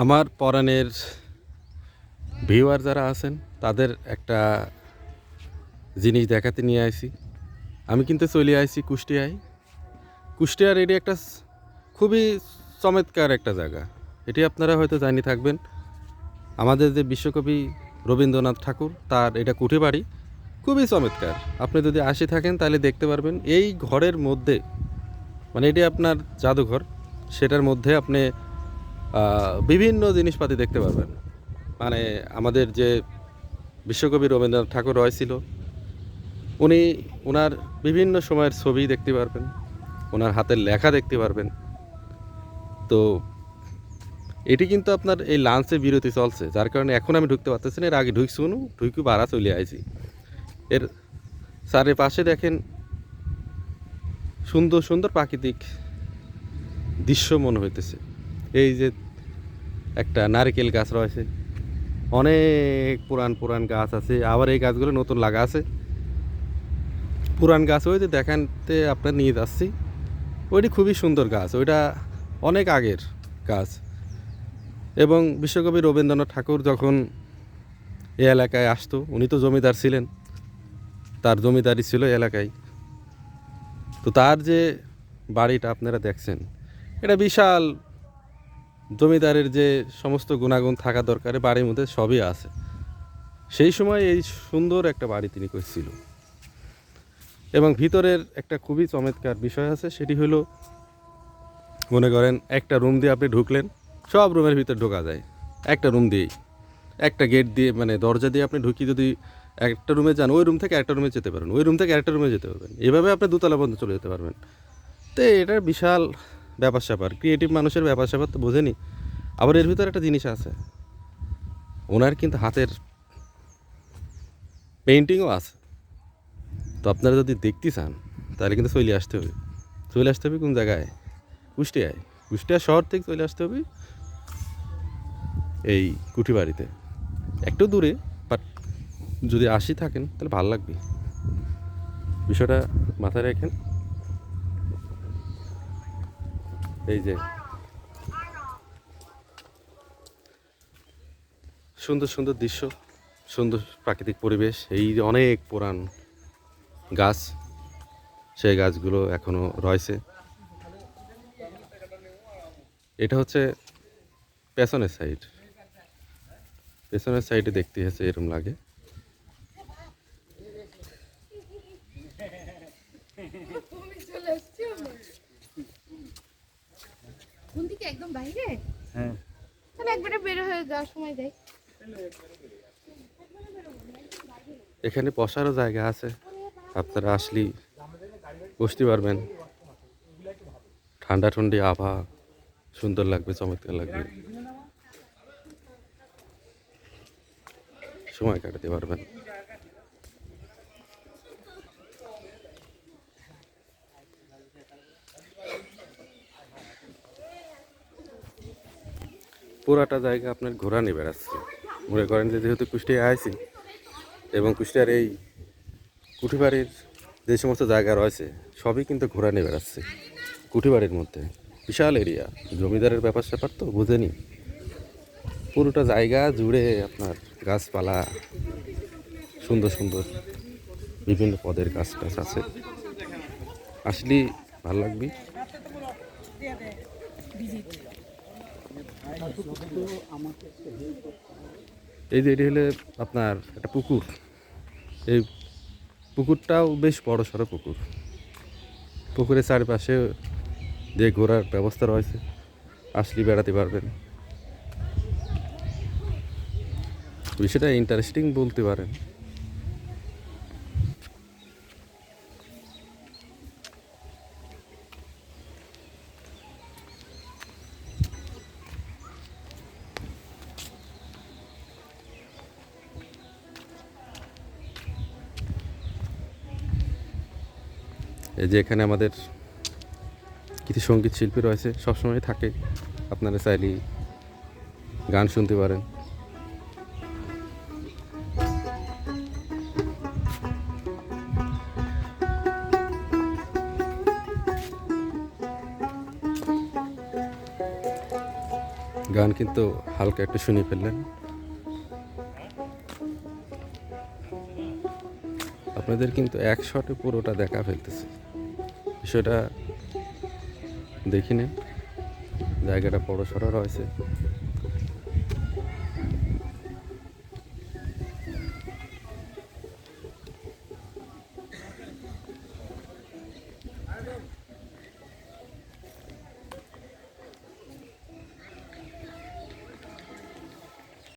আমার পরাণের ভিউয়ার যারা আছেন, তাদের একটা জিনিস দেখাতে নিয়ে আসি আমি কিন্তু চলে আসি কুষ্টিয়ায়। কুষ্টিয়ার এটি একটা খুবই চমৎকার একটা জায়গা। এটি আপনারা হয়তো জানি থাকবেন। আমাদের যে বিশ্বকবি রবীন্দ্রনাথ ঠাকুর, তার এটা কুঠে বাড়ি খুবই চমৎকার। আপনি যদি আসি থাকেন, তাহলে দেখতে পারবেন, এই ঘরের মধ্যে মানে এটি আপনার জাদুঘর, সেটার মধ্যে আপনি বিভিন্ন জিনিসপাতি দেখতে পারবেন। মানে আমাদের যে বিশ্বকবি রবীন্দ্রনাথ ঠাকুর রয় ছিল, উনি ওনার বিভিন্ন সময়ের ছবি দেখতে পারবেন ওনার হাতের লেখা দেখতে পারবেন। তো এটি কিন্তু আপনার এই লাঞ্চে বিরতি চলছে, যার কারণে এখন আমি ঢুকতে পারতেছি না, এর আগে ঢুকছি শুনু ঢুকি বাড়া চলে আইছি। এর চারের পাশে দেখেন সুন্দর সুন্দর প্রাকৃতিক দৃশ্য মনে হইতেছে। এই যে একটা নারকেল গাছ রয়েছে। অনেক পুরান পুরান গাছ আছে। আবার এই গাছগুলো নতুন লাগা আছে। পুরান গাছ ওই যে দেখানতে আপনার নিয়ে যাচ্ছি। ওইটি খুবই সুন্দর গাছ। ওইটা অনেক আগের গাছ। এবং বিশ্বকবি রবীন্দ্রনাথ ঠাকুর যখন এ এলাকায় আসতো, উনি তো জমিদার ছিলেন। তার জমিদারি ছিল এলাকায়। তো তার যে বাড়িটা আপনারা দেখছেন, এটা বিশাল জমিদারের যে সমস্ত গুণাগুণ থাকা দরকারে বাড়ির মধ্যে সবই আছে। সেই সময় এই সুন্দর একটা বাড়ি তিনি করছিল এবং ভিতরের একটা খুবই চমৎকার বিষয় আছে, সেটি হলো, মনে করেন, একটা রুম দিয়ে আপনি ঢুকলেন, সব রুমের ভিতর ঢোকা যায়। একটা রুম দিয়েই। একটা গেট দিয়ে মানে দরজা দিয়ে আপনি ঢুকি যদি একটা রুমে যান, ওই রুম থেকে একটা রুমে যেতে পারেন, ওই রুম থেকে একটা রুমে যেতে পারবেন। এভাবে আপনি দুতলা পর্যন্ত চলে যেতে পারবেন। তো এটা বিশাল ব্যাপার স্যাপার ক্রিয়েটিভ মানুষের ব্যাপার স্যাপার তো বোঝেনি। আবার এর ভিতরে একটা জিনিস আছে। ওনার কিন্তু হাতের পেন্টিংও আছে। তো আপনারা যদি দেখতে চান, তাহলে কিন্তু চলে আসতে হবে। চলে আসতে হবে কোন জায়গায়? কুষ্টিয়ায়। কুষ্টিয়া শহর থেকে চলে আসতে হবে এই কুঠি বাড়িতে একটু দূরে বাট যদি আসি থাকেন, তাহলে ভালো লাগবে। বিষয়টা মাথায় রাখেন। এই যে। সুন্দর সুন্দর দৃশ্য, সুন্দর প্রাকৃতিক পরিবেশ। এই যে অনেক পুরান গাছ, সেই গাছগুলো এখনও রয়েছে। এটা হচ্ছে পেছনের সাইড পেছনের সাইডে দেখতে হচ্ছে এরকম লাগে। কোন দিকে? একদম বাইরে? হ্যাঁ। তাহলে একবারে বের হয়ে যাওয়ার সময় যাই এখানে বসারও জায়গা আছে। আপনারা আসলেই বসতে পারবেন। ঠান্ডা ঠান্ডি আবহাওয়া সুন্দর লাগবে চমৎকার লাগবে। সময় কাটাতে পারবেন। পুরাটা জায়গা আপনার ঘোরা নিয়ে বেড়াচ্ছে। মনে করেন যে যেহেতু কুষ্টিয়ায় আইছি এবং কুষ্টিয়ার এই কুঠিবাড়ির যে সমস্ত জায়গা রয়েছে, সবই কিন্তু ঘোরা নিয়ে বেড়াচ্ছে কুঠিবাড়ির মধ্যে। বিশাল এরিয়া। জমিদারের ব্যাপার স্যাপার তো বোঝেনি। পুরোটা জায়গা জুড়ে আপনার গাছপালা, সুন্দর সুন্দর বিভিন্ন পদের গাছ টাছ আছে। আসলে ভালো লাগবে। এই যে এটি হলে আপনার একটা পুকুর। এই পুকুরটাও বেশ বড় সড়ো পুকুর। পুকুরের চারিপাশে যে ঘোরার ব্যবস্থা রয়েছে। আসলে বেড়াতে পারবেন। বিষয়টা ইন্টারেস্টিং বলতে পারেন। এই যে এখানে আমাদের কিছু সংগীত শিল্পী রয়েছে, সবসময় থাকে। আপনারা চাইলেই গান শুনতে পারেন। গান কিন্তু হালকা একটু শুনে ফেললেন। আপনাদের কিন্তু এক শটে পুরোটা দেখা ফেলতেছে। বিষয়টা দেখি নেন জায়গাটা বড় সড়ো রয়েছে।